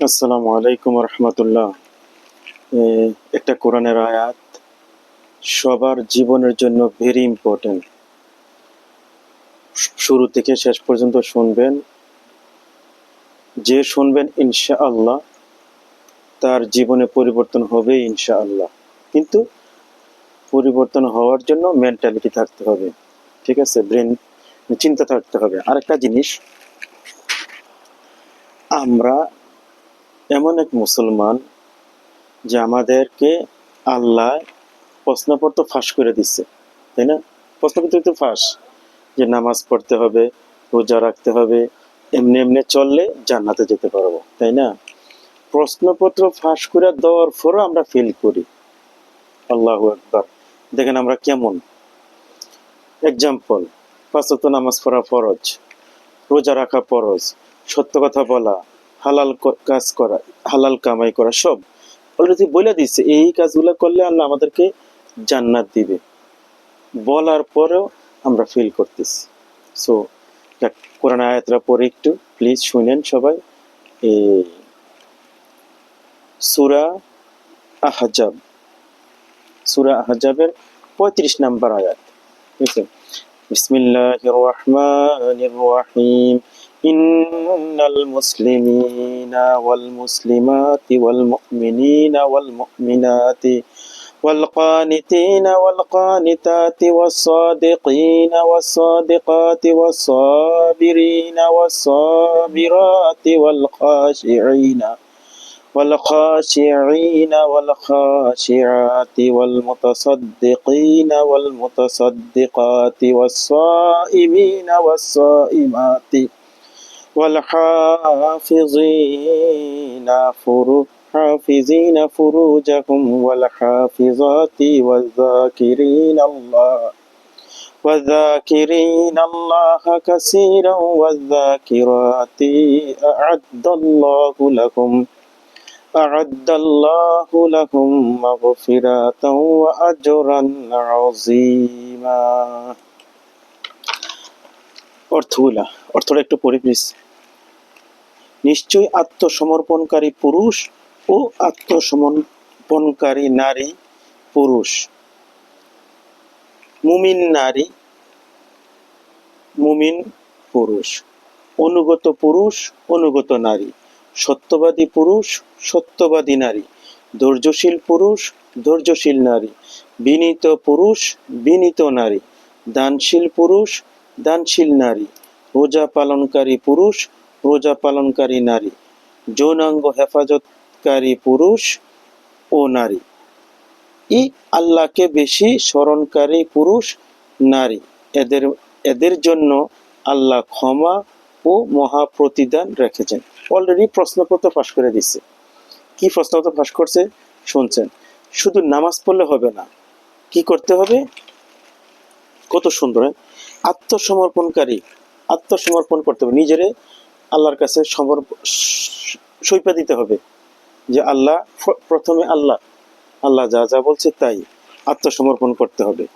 আসসালামু আলাইকুম রহমতুল্লাহ। একটা কোরআনের আয়াত, সবার জীবনের জন্য ভেরি ইম্পর্টেন্ট শুরু থেকে শেষ পর্যন্ত শুনবেন। যে শুনবেন ইনশা আল্লাহ তার জীবনে পরিবর্তন হবে ইনশা আল্লাহ কিন্তু পরিবর্তন হওয়ার জন্য মেন্টালিটি থাকতে হবে, ঠিক আছে? ব্রেন চিন্তা থাকতে হবে। আরেকটা জিনিস, আমরা এমন এক মুসলমান যে আমাদেরকে আল্লাহ প্রশ্নপত্র ফাঁস করে দিচ্ছে তাই না? প্রশ্নপত্র তো ফাঁস, যে নামাজ পড়তে হবে, রোজা রাখতে হবে, এমনি এমনি চললে জান্নাতে যেতে পারব, তাই না? প্রশ্নপত্র ফাঁস করে দেওয়ার পরও আমরা ফেল করি। আল্লাহ একবার দেখেন আমরা কেমন। এক্সাম্পল পাঁচত নামাজ পড়া ফরজ, রোজা রাখা ফরজ, সত্য কথা বলা হালাল কাজ করা, হালাল কামাই করা সব। অলরেডি বলে দিচ্ছে এই কাজগুলো করলে আল্লাহ আমাদেরকে জান্নাত দিবে। বলার পরেও আমরা ফিল করতেছি। সো কোরআন আয়াতরা পরে একটু প্লিজ শুনেন সবাই। সুরা আহজাব। সুরা আহজাবের পঁয়ত্রিশ নাম্বার আয়াত। ঠিক আছে بسم الله الرحمن الرحيم. إن المسلمين والمسلمات والمؤمنين والمؤمنات والقانتين والقانتات والصادقين والصادقات والصابرين والصابرات والخاشعين والخاشعين والخاشعات والمتصدقين والمتصدقات والصائمين والصائمات والحافظين فرو حافظين فروجهم والحافظات والذاكرين الله والذاكرين الله كثيرا والذاكرات أعد الله لهم أعد الله لهم مغفرة وأجرا عظيما অর্থগুলা অর্থটা একটু পড়ি প্লিজ নিশ্চয়ই আত্মসমর্পণকারী পুরুষ ও আত্মসমর্পণকারী নারী পুরুষ মুমিন নারী মুমিন পুরুষ অনুগত পুরুষ অনুগত নারী সত্যবাদী পুরুষ, সত্যবাদী নারী। ধৈর্যশীল পুরুষ, ধৈর্যশীল নারী। বিনীত পুরুষ, বিনীত নারী। দানশীল পুরুষ, দানশীল নারী। রোজা পালনকারী পুরুষ, রোজা পালনকারী নারী। যৌনাঙ্গ হেফাজতকারী পুরুষ ও নারী। ই আল্লাহকে বেশি স্মরণকারী পুরুষ, নারী। এদের এদের জন্য আল্লাহ ক্ষমা ও মহা প্রতিদান রেখেছেন। অলরেডি প্রশ্নপত্র পাশ করে দিচ্ছে কি প্রশ্নপত্র পাশ করছে? শুনছেন। শুধু নামাজ পড়লে হবে না। কি করতে হবে? কত সুন্দর হ্যাঁ? আত্মসমর্পণকারী, আত্মসমর্পণ করতে হবে। নিজেরে আল্লাহর কাছে সমর্প সৈপা দিতে হবে যে আল্লাহ প্রথমে আল্লাহ। আল্লাহ যা যা বলছে তাই আত্মসমর্পণ করতে হবে।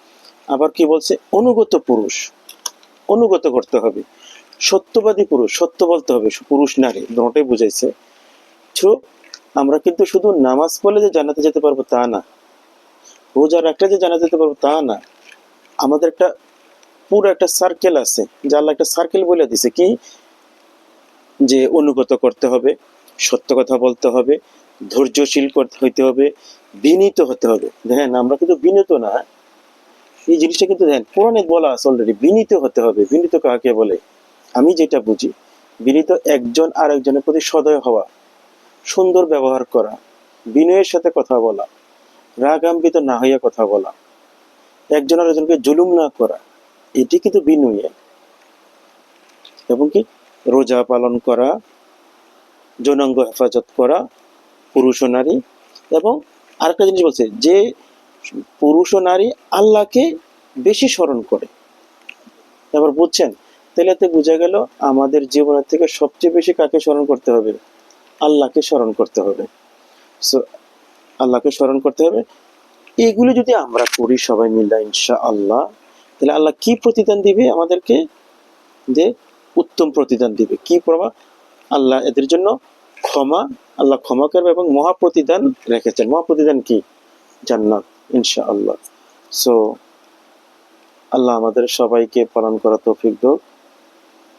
আবার কি বলছে? অনুগত পুরুষ। অনুগত করতে হবে। সত্যবাদী পুরুষ, সত্য বলতে হবে, পুরুষ, নারী, দুটোই বুঝাইছে। আমরা কিন্তু শুধু নামাজ পড়লে যে জানাতে যেতে পারব তা না। রোজা রাখলে যে জানাতে যেতে পারব তা না। আমাদের একটা পুরো একটা সার্কেল আছে, যে আল্লাহ একটা সার্কেল বলে দিছে কি? যে অনুগত করতে হবে, সত্য কথা বলতে হবে, ধৈর্যশীল করতে হইতে হবে, বিনীত হতে হবে। দেখেন, আমরা কিন্তু বিনীত না। এই জিনিসটা কিন্তু দেখেন, কোরআনে বলা আছে অলরেডি বিনীত হতে হবে। বিনীত কাকে বলে? আমি যেটা বুঝি, বিনীত একজন আর একজনের প্রতি সদয় হওয়া, সুন্দর ব্যবহার করা, বিনয়ের সাথে কথা বলা, রাগাম্বিত না হইয়া কথা বলা, একজন আর একজনকে জুলুম না করা, এটি কিন্তু বিনয়। এবং কি? রোজা পালন করা, যৌনাঙ্গ হেফাজত করা, পুরুষ ও নারী, এবং আরেকটা জিনিস বলছে যে পুরুষ ও নারী আল্লাহকে বেশি স্মরণ করে। এবার বুঝছেন? তাহলে এতে বোঝা গেল আমাদের জীবনের থেকে সবচেয়ে বেশি কাকে স্মরণ করতে হবে? আল্লাহকে স্মরণ করতে হবে। সো আল্লাহকে স্মরণ করতে হবে। এগুলো যদি আমরা করি সবাই মিলে ইনশা আল্লাহ তাহলে আল্লাহ কি প্রতিদান দিবে আমাদেরকে? যে উত্তম প্রতিদান দিবে। কি প্রভা আল্লাহ এদের জন্য ক্ষমা, আল্লাহ ক্ষমা করবে এবং মহাপ্রতিদান রেখেছেন। মহাপ্রতিদান কি? জান্নাত, ইনশাআল্লাহ। সো আল্লাহ আমাদের সবাইকে পালন করা তৌফিক দোক।